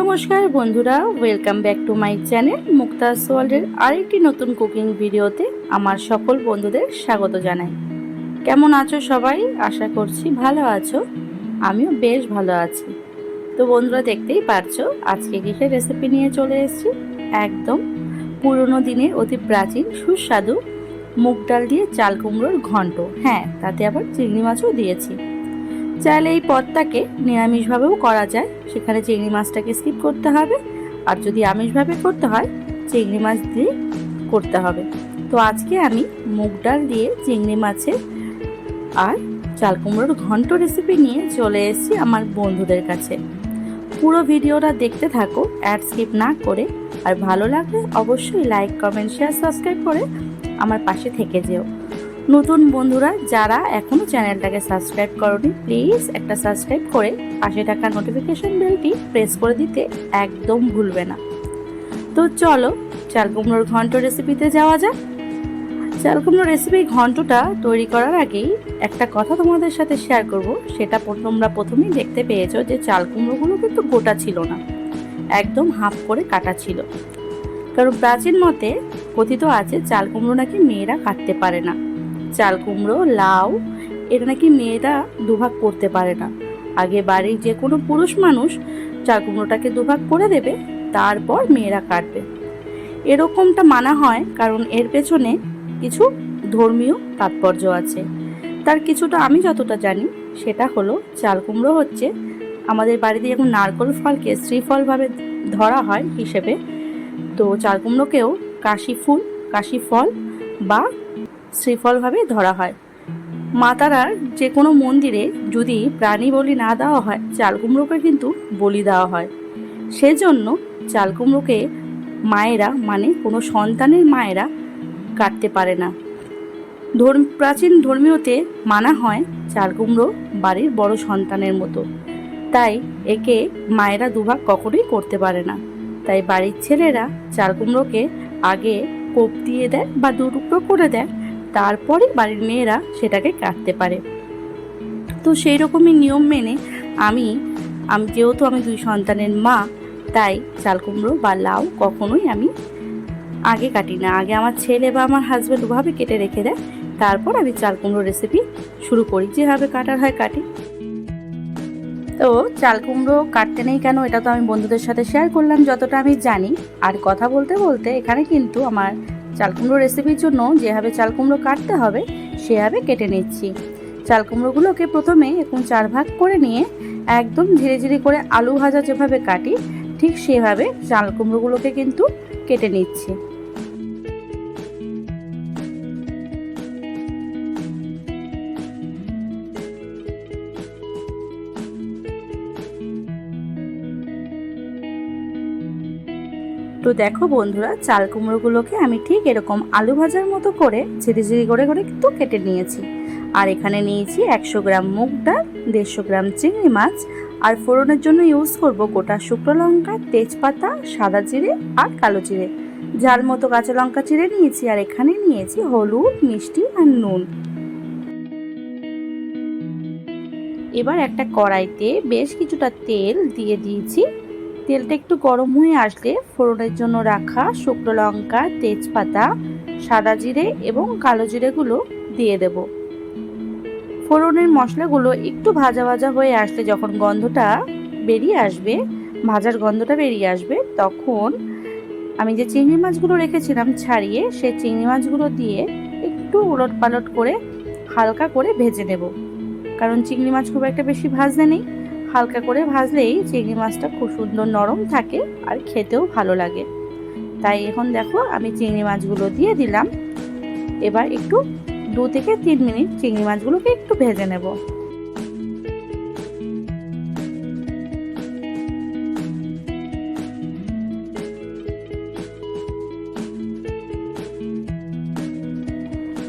নমস্কার বন্ধুরা welcome back to my channel Mukta's ওয়ার্ল্ডের আরেকটি নতুন কুকিং ভিডিওতে আমার সকল বন্ধুদের স্বাগত জানাই। কেমন আছো সবাই? আশা করছি ভালো আছো। আমিও বেশ ভালো আছি। তো বন্ধুরা, দেখতেই পারছ, আজকে কিসের রেসিপি নিয়ে চলে এসেছি? একদম পুরনো দিনের অতি প্রাচীন সুস্বাদু মুগ ডাল দিয়ে চাল কুমড়োর ঘন্ট। হ্যাঁ তাতে আবার চিংড়ি মাছও দিয়েছি। চাইলে এই পদটাকে নিরামিষভাবেও করা যায়। সেখানে চিংড়ি মাছটাকে স্কিপ করতে হবে। আর যদি আমিষভাবে করতে হয়, চিংড়ি মাছ দিয়ে করতে হবে। তো আজকে আমি মুগ ডাল দিয়ে চিংড়ি মাছের আর চাল কুমড়োর ঘন্ট রেসিপি নিয়ে চলে এসেছি আমার বন্ধুদের কাছে। পুরো ভিডিওটা দেখতে থাকো অ্যাড স্কিপ না করে। আর ভালো লাগলে অবশ্যই লাইক কমেন্ট শেয়ার সাবস্ক্রাইব করে আমার পাশে থেকে যেও। নতুন বন্ধুরা, যারা এখনও চ্যানেলটাকে সাবস্ক্রাইব করনি, প্লিজ একটা সাবস্ক্রাইব করে পাশে থাকা নোটিফিকেশন বেলটি প্রেস করে দিতে একদম ভুলবে না। তো চলো, চাল কুমড়োর ঘন্ট রেসিপিতে যাওয়া যাক। চাল কুমড়োর রেসিপি ঘন্টটা তৈরি করার আগেই একটা কথা তোমাদের সাথে শেয়ার করব, সেটা তোমরা প্রথমেই দেখতে পেয়েছ যে চাল কুমড়োগুলো কিন্তু গোটা ছিল না, একদম হাফ করে কাটা ছিল। কারণ প্রাচীন মতে কথিত আছে, চাল কুমড়ো নাকি মেয়েরা কাটতে পারে না। চাল কুমড়ো, লাউ, এটা নাকি মেয়েরা দুভাগ করতে পারে না। আগে বাড়ির যে কোনো পুরুষ মানুষ চাল কুমড়োটাকে দুভাগ করে দেবে, তারপর মেয়েরা কাটবে। এরকমটা মানা হয় কারণ এর পেছনে কিছু ধর্মীয় তাৎপর্য আছে। তার কিছুটা আমি যতটা জানি, সেটা হলো চাল কুমড়ো হচ্ছে আমাদের বাড়িতে যখন নারকোল ফলকে শ্রীফলভাবে ধরা হয় হিসেবে, তো চাল কুমড়োকেও কাশি ফুল, কাশি ফল বা শ্রীফলভাবে ধরা হয়। মাতারার যে কোনো মন্দিরে যদি প্রাণী বলি না দেওয়া হয় চাল কুমড়োকে কিন্তু বলি দেওয়া হয়। সেজন্য চাল কুমড়োকে মায়েরা মানে কোনো সন্তানের মায়েরা কাটতে পারে না। ধর্ম, প্রাচীন ধর্মীয়তে মানা হয় চাল কুমড়ো বাড়ির বড় সন্তানের মতো। তাই একে মায়েরা দুভাগ কখনোই করতে পারে না। তাই বাড়ির ছেলেরা চাল কুমড়োকে আগে কোপ দিয়ে দেয় বা দু টুকরো করে দেয় তারপরে বাড়ির মেয়েরা সেটাকে কাটতে পারে। তো সেই রকমই নিয়ম মেনে আমি আমি যেহেতু আমি দুই সন্তানের মা, তাই চাল কুমড়ো বা লাউ কখনোই আমি আগে কাটি না। আগে আমার ছেলে বা আমার হাজব্যান্ড ওভাবে কেটে রেখে দেয়, তারপর আমি চাল কুমড়ো রেসিপি শুরু করি, যেভাবে কাটার হয় কাটি। তো চাল কুমড়ো কাটতে নেই কেন, এটা তো আমি বন্ধুদের সাথে শেয়ার করলাম, যতটা আমি জানি। আর কথা বলতে বলতে এখানে কিন্তু আমার চাল কুমড়ো রেসিপির জন্য যেভাবে চাল কুমড়ো কাটতে হবে, সেভাবে কেটে নিচ্ছি। চাল কুমড়োগুলোকে প্রথমে এখন চার ভাগ করে নিয়ে একদম ধীরে ধীরে করে আলু ভাজা যেভাবে কাটি, ঠিক সেভাবে চাল কুমড়োগুলোকে কিন্তু কেটে নিচ্ছি। তো দেখো বন্ধুরা, চাল কুমড়োগুলোকে আমি ঠিক এরকম আলু ভাজার মতো করে ঝিরি ঝিরি করে করে কিন্তু কেটে নিয়েছি। আর এখানে নিয়েছি একশো গ্রাম মুগ ডাল, দেড়শো গ্রাম চিংড়ি মাছ, আর ফোড়নের জন্য ইউজ করব গোটা শুকনো লঙ্কা, তেজপাতা, সাদা জিরে আর কালো জিরে। ঝাল মতো কাঁচা লঙ্কা চিড়ে নিয়েছি আর এখানে নিয়েছি হলুদ, মিষ্টি আর নুন। এবার একটা কড়াইতে বেশ কিছুটা তেল দিয়ে দিয়েছি। তেলটা একটু গরম হয়ে আসলে ফোড়নের জন্য রাখা শুকনো লঙ্কা, তেজপাতা, সাদা জিরে এবং কালো জিরেগুলো দিয়ে দেব। ফোড়নের মশলাগুলো একটু ভাজা ভাজা হয়ে আসলে যখন গন্ধটা বেরিয়ে আসবে, ভাজার গন্ধটা বেরিয়ে আসবে, তখন আমি যে চিংড়ি মাছগুলো রেখেছিলাম ছাড়িয়ে, সেই চিংড়ি মাছগুলো দিয়ে একটু উলট পালট করে হালকা করে ভেজে নেব। কারণ চিংড়ি মাছ খুব একটা বেশি ভাজতে নেই। হালকা করে ভাজলেই চিংড়ি মাছটা খুব সুন্দর নরম থাকে আর খেতেও ভালো লাগে। তাই এখন দেখো আমি চিংড়ি মাছগুলো দিয়ে দিলাম। এবার একটু দু থেকে তিন মিনিট চিংড়ি মাছগুলোকে একটু ভেজে নেব।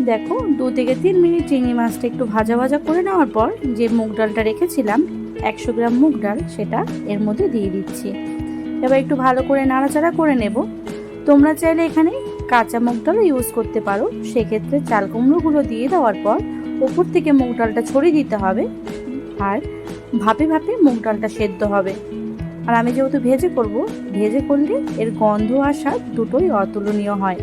দেখো দু থেকে তিন মিনিট চিংড়ি মাছটা একটু ভাজা ভাজা করে নেওয়ার পর যে মুগ ডালটা রেখেছিলাম একশো গ্রাম মুগ ডাল সেটা এর মধ্যে দিয়ে দিচ্ছি। এবার একটু ভালো করে নাড়াচাড়া করে নেব। তোমরা চাইলে এখানে কাঁচা মুগ ডালও ইউজ করতে পারো। সেক্ষেত্রে চাল কুমড়োগুলো দিয়ে দেওয়ার পর ওপর থেকে মুগ ডালটা ছড়িয়ে দিতে হবে আর ভাপে ভাপে মুগ ডালটা সেদ্ধ হবে। আর আমি যেহেতু ভেজে করব, ভেজে করলে এর গন্ধ আর স্বাদ দুটোই অতুলনীয় হয়।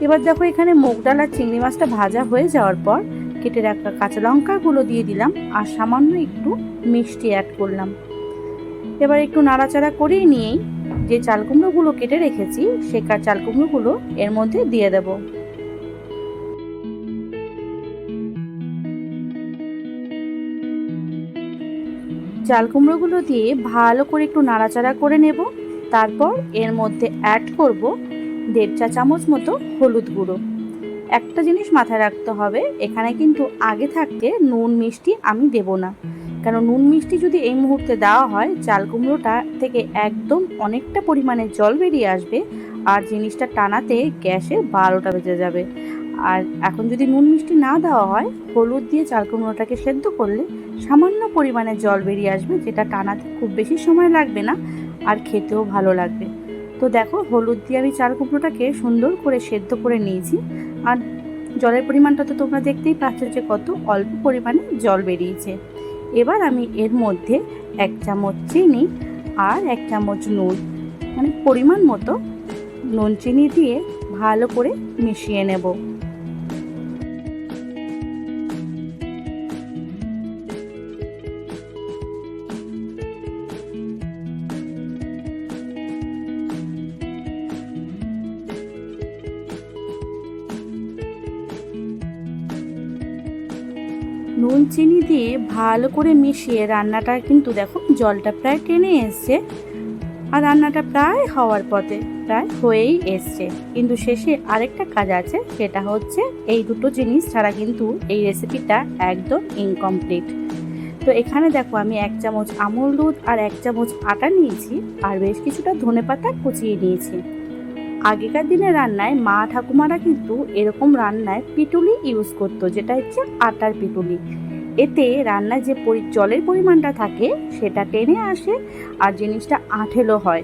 এবার দেখো এখানে মুগ ডাল আর চিংড়ি মাছটা ভাজা হয়ে যাওয়ার পর কেটে রাখা কাঁচা লঙ্কাগুলো দিয়ে দিলাম। আর সামান্য একটু মিষ্টি অ্যাড করলাম। এবার একটু নাড়াচাড়া করেই নিয়েই যে চাল কুমড়োগুলো কেটে রেখেছি কা- চাল কুমড়োগুলো এর মধ্যে দিয়ে দেব। চাল কুমড়োগুলো দিয়ে ভালো করে একটু নাড়াচাড়া করে নেব। তারপর এর মধ্যে অ্যাড করব দেড় চা চামচ মতো হলুদ গুঁড়ো। একটা জিনিস মাথায় রাখতে হবে, এখানে কিন্তু আগে থাকতে নুন মিষ্টি আমি দেব না। কেন নুন মিষ্টি যদি এই মুহূর্তে দেওয়া হয়, চাল কুমড়োটা থেকে একদম অনেকটা পরিমাণে জল বেরিয়ে আসবে আর জিনিসটা টানাতে গ্যাসে বারোটা বেজে যাবে। আর এখন যদি নুন মিষ্টি না দেওয়া হয়, হলুদ দিয়ে চাল কুমড়োটাকে সেদ্ধ করলে সামান্য পরিমাণে জল বেরিয়ে আসবে, যেটা টানাতে খুব বেশি সময় লাগবে না আর খেতেও ভালো লাগবে। তো দেখো, হলুদ দিয়ে আমি চাল কুমড়োটাকে সুন্দর করে সেদ্ধ করে নিয়েছি। আর জলের পরিমাণটা তো তোমরা দেখতেই পাচ্ছ যে কত অল্প পরিমাণে জল বেরিয়েছে। এবার আমি এর মধ্যে এক চামচ চিনি আর এক চামচ নুন মানে পরিমাণ মতো নুন, চিনি দিয়ে ভালো করে মিশিয়ে নেব। নুন, চিনি দিয়ে ভালো করে মিশিয়ে রান্নাটা কিন্তু দেখো জলটা প্রায় টেনে এসছে। আর রান্নাটা প্রায় হওয়ার পথে, প্রায় হয়েই এসছে। কিন্তু শেষে আরেকটা কাজ আছে, সেটা হচ্ছে এই দুটো জিনিস ছাড়া কিন্তু এই রেসিপিটা একদম ইনকমপ্লিট তো এখানে দেখো আমি এক চামচ আমুল দুধ আর এক চামচ আটা নিয়েছি, আর বেশ কিছুটা ধনেপাতা কুচিয়ে নিয়েছি। আগেকার দিনের রান্নায় মা ঠাকুমারা কিন্তু এরকম রান্নায় পিটুলি ইউজ করতো, যেটা হচ্ছে আটার পিটুলি। এতে রান্নায় যে পরি- জলের পরিমাণটা থাকে সেটা টেনে আসে আর জিনিসটা আঠেলো হয়।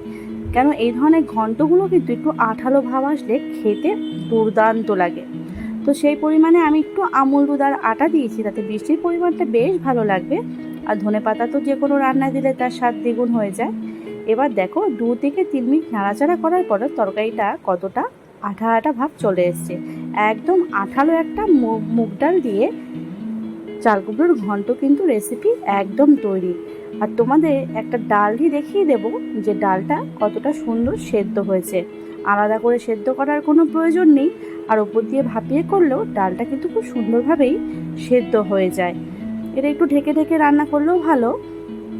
কেন এই ধরনের ঘন্টগুলো কিন্তু একটু আঠালো ভাব আসলে খেতে দুর্দান্ত লাগে। তো সেই পরিমাণে আমি একটু আমুল দুধ আর আটা দিয়েছি, তাতে বৃষ্টির পরিমাণটা বেশ ভালো লাগবে। আর ধনে পাতা তো যে কোনো রান্নায় দিলে তার স্বাদ দ্বিগুণ হয়ে যায়। এবার দেখো দু থেকে তিন মিনিট নাড়াচাড়া করার পরে তরকারিটা কতটা? আঠা আঠা ভাব চলে এসছে। একদম আঠালো একটা মুগ ডাল দিয়ে চাল কুমড়োর ঘন্ট কিন্তু রেসিপি একদম তৈরি। আর তোমাদের একটা ডাল দিয়ে দেখিয়ে দেব যে ডালটা কতটা সুন্দর সেদ্ধ হয়েছে। আলাদা করে সেদ্ধ করার কোনো প্রয়োজন নেই। আর ওপর দিয়ে ভাপিয়ে করলেও ডালটা কিন্তু খুব সুন্দরভাবেই সেদ্ধ হয়ে যায়। এটা একটু ঢেকে ঢেকে রান্না করলেও ভালো।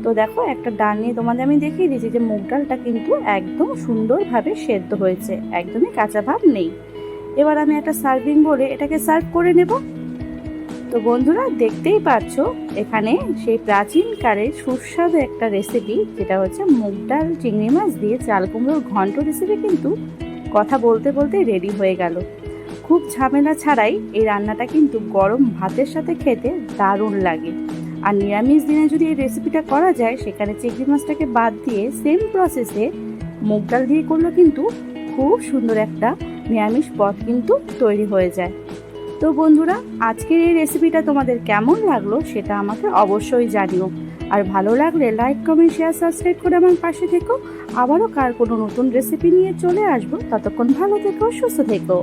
তো দেখো, একটা ডাল নিয়ে তোমাদের আমি দেখিয়ে দিয়েছি যে মুগ ডালটা কিন্তু একদম সুন্দরভাবে সেদ্ধ হয়েছে, একদমই কাঁচা ভাব নেই। এবার আমি একটা সার্ভিং বলে এটাকে সার্ভ করে নেব। তো বন্ধুরা, দেখতেই পাচ্ছ, এখানে সেই প্রাচীনকালের সুস্বাদু একটা রেসিপি যেটা হচ্ছে মুগ ডাল চিংড়ি মাছ দিয়ে চাল কুমড়োর ঘন্ট রেসিপি কিন্তু কথা বলতে বলতে রেডি হয়ে গেল। খুব ঝামেলা ছাড়াই এই রান্নাটা কিন্তু গরম ভাতের সাথে খেতে দারুণ লাগে। আর নিরামিষ দিনে যদি এই রেসিপিটা করা যায়, সেখানে চিংড়ি মাছটাকে বাদ দিয়ে সেম প্রসেসে মুগ ডাল দিয়ে করলে কিন্তু খুব সুন্দর একটা নিরামিষ পদ কিন্তু তৈরি হয়ে যায়। তো বন্ধুরা, আজকের এই রেসিপিটা তোমাদের কেমন লাগল সেটা আমাকে অবশ্যই জানিও। আর ভালো লাগলে লাইক কমেন্ট শেয়ার সাবস্ক্রাইব করে আমার পাশে থেকো। আবারও কার কোনো নতুন রেসিপি নিয়ে চলে আসব, ততক্ষণ ভালো থেকো, সুস্থ থেকো।